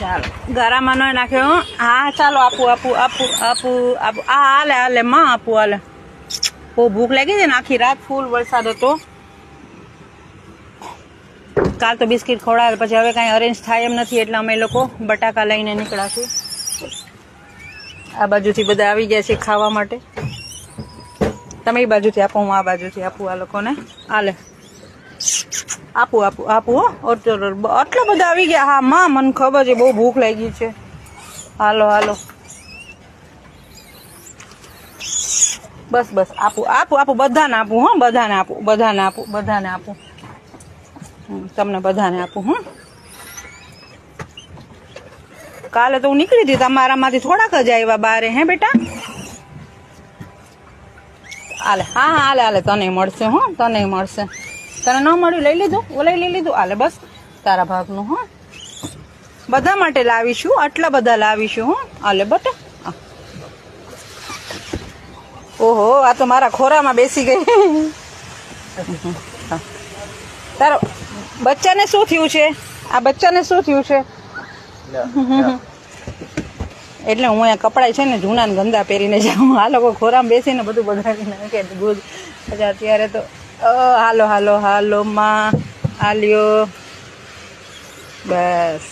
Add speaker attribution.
Speaker 1: ચાલો. ગરામાં ન નાખ્યો, હં? ચાલો, આપું આપું આપું આપું આપું. આ હાલે હાલે, માં આપું, હાલે. બહુ ભૂખ લાગી છે ને, આખી રાત ફૂલ વરસાદ હતો. કાલ તો બિસ્કિટ ખવડાવે, પછી હવે કાંઈ અરેન્જ થાય એમ નથી, એટલે અમે લોકો બટાકા લઈને નીકળાશું. આ બાજુથી બધા આવી ગયા છે ખાવા માટે. તમે એ બાજુથી આપો, હું આ બાજુથી આપું આ લોકોને. હાલે. આપું આપું આપું, હો. આટલા બધા આવી ગયા. હા, માં, મને ખબર છે, બહુ ભૂખ લાગી છે. હાલો હાલો. બસ બસ, આપું આપું આપું, બધાને આપું, હો. બધાને આપું બધાને આપું બધાને આપું. તમને બધાને આપું હં કાલે તો હું નીકળી હતી, તમારામાંથી થોડાક જ આવ્યા બારે, હે, બેટા? હાલે, હા હા, હાલે હાલે, તને મળશે, હો, તને મળશે. તને ન મળ્યું, લઈ લીધું? ઓલાય લઈ લીધું? હાલે બસ. તારા ભાગનું, હો. બધા માટે લાવીશું, આટલા બધા લાવીશું, હો. આલે બટા. ઓહો, આ તો મારા ખોરામાં બેસી ગઈ. તારા બચ્ચાને શું થયું છે? આ બચ્ચાને શું થયું છે? એટલે હું અહીંયા કપડાં છે ને જૂના ગંદા પહેરીને જાઉં. આ લોકો ખોરામાં બેસીને બધું બગાડીને કે અત્યારે તો હાલો હાલો હાલો માં હાલ્યો બસ